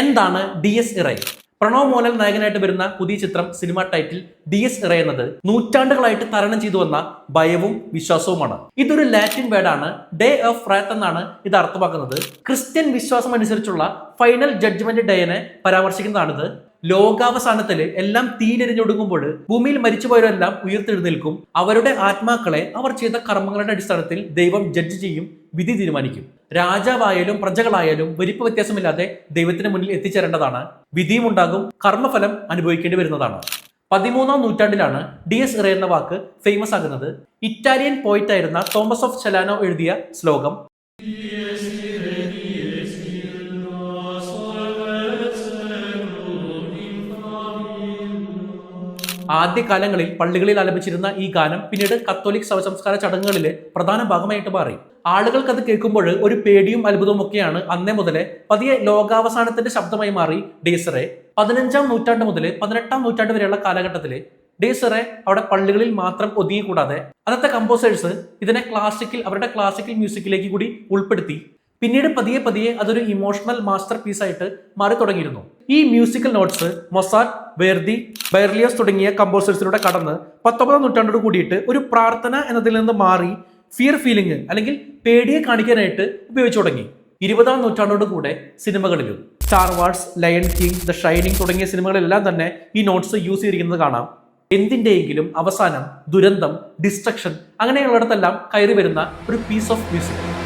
എന്താണ് D S Erieye? Pranav Mohanlal നായകനായിട്ട് വരുന്ന പുതിയ ചിത്രം സിനിമ ടൈറ്റിൽ ഡി എസ് ഇറ എന്നത് നൂറ്റാണ്ടുകളായിട്ട് തരണം ചെയ്തു വന്ന ഭയവും വിശ്വാസവുമാണ്. ഇതൊരു ലാറ്റിൻ വേർഡാണ് ഡേ ഓഫ് റാത്ത് എന്നാണ് ഇത് അർത്ഥമാക്കുന്നത്. ക്രിസ്ത്യൻ വിശ്വാസം അനുസരിച്ചുള്ള ഫൈനൽ ജഡ്ജ്മെന്റ് ഡേനെ പരാമർശിക്കുന്നതാണിത്. ലോകാവസാനത്തിൽ എല്ലാം തീരെരിഞ്ഞൊടുങ്ങുമ്പോൾ ഭൂമിയിൽ മരിച്ചുപോയവരെല്ലാം ഉയർത്തെഴുന്നേൽക്കും. അവരുടെ ആത്മാക്കളെ അവർ ചെയ്ത കർമ്മങ്ങളുടെ അടിസ്ഥാനത്തിൽ ദൈവം ജഡ്ജ് ചെയ്യും വിധി തീരുമാനിക്കും. രാജാവായാലും പ്രജകളായാലും വലിപ്പ വ്യത്യാസമില്ലാതെ ദൈവത്തിന് മുന്നിൽ എത്തിച്ചേരേണ്ടതാണ്. വിധിയും ഉണ്ടാകും കർമ്മഫലം അനുഭവിക്കേണ്ടി വരുന്നതാണ്. പതിമൂന്നാം നൂറ്റാണ്ടിലാണ് ഡി എസ് ഇറ എന്ന വാക്ക് ഫേമസ് ആകുന്നത്. ഇറ്റാലിയൻ പോയിറ്റ് ആയിരുന്ന തോമസ് ഓഫ് ചെലാനോ എഴുതിയ ശ്ലോകം. ആദ്യകാലങ്ങളിൽ പള്ളികളിൽ ആലപിച്ചിരുന്ന ഈ ഗാനം പിന്നീട് കത്തോലിക് ശവസംസ്കാര ചടങ്ങുകളിലെ പ്രധാന ഭാഗമായിട്ട് മാറി. ആളുകൾക്ക് അത് കേൾക്കുമ്പോൾ ഒരു പേടിയും അത്ഭുതവും ഒക്കെയാണ് അന്നേ മുതലേ പതിയെ ലോകാവസാനത്തിന്റെ ശബ്ദമായി മാറി ഡേസറെ പതിനഞ്ചാം നൂറ്റാണ്ട് മുതൽ പതിനെട്ടാം നൂറ്റാണ്ട് വരെയുള്ള കാലഘട്ടത്തിൽ ഡേസറെ അവിടെ പള്ളികളിൽ മാത്രം ഒതുങ്ങി കൂടാതെ അന്നത്തെ കമ്പോസേഴ്സ് ഇതിനെ ക്ലാസിക്കൽ അവരുടെ ക്ലാസിക്കൽ മ്യൂസിക്കിലേക്ക് കൂടി ഉൾപ്പെടുത്തി. പിന്നീട് പതിയെ പതിയെ അതൊരു ഇമോഷണൽ മാസ്റ്റർ പീസായിട്ട് മാറി തുടങ്ങിയിരുന്നു. ഈ മ്യൂസിക്കൽ നോട്ട്സ് മൊസാറ്റ് വേർദി ബെർലിയസ് തുടങ്ങിയ കമ്പോസേഴ്സിലൂടെ കടന്ന് പത്തൊമ്പതാം നൂറ്റാണ്ടോട് കൂടിയിട്ട് ഒരു പ്രാർത്ഥന എന്നതിൽ നിന്ന് മാറി ഫിയർ ഫീലിംഗ് അല്ലെങ്കിൽ പേടിയെ കാണിക്കാനായിട്ട് ഉപയോഗിച്ചു തുടങ്ങി. ഇരുപതാം നൂറ്റാണ്ടോട് കൂടെ സിനിമകളിലും. Star Wars Lion King The Shining തുടങ്ങിയ സിനിമകളിലെല്ലാം തന്നെ ഈ നോട്ട്സ് യൂസ് ചെയ്തിരിക്കുന്നത് കാണാം. എന്തിന്റെയെങ്കിലും അവസാനം ദുരന്തം ഡിസ്ട്രക്ഷൻ അങ്ങനെയുള്ളിടത്തെല്ലാം കയറി വരുന്ന ഒരു പീസ് ഓഫ് മ്യൂസിക്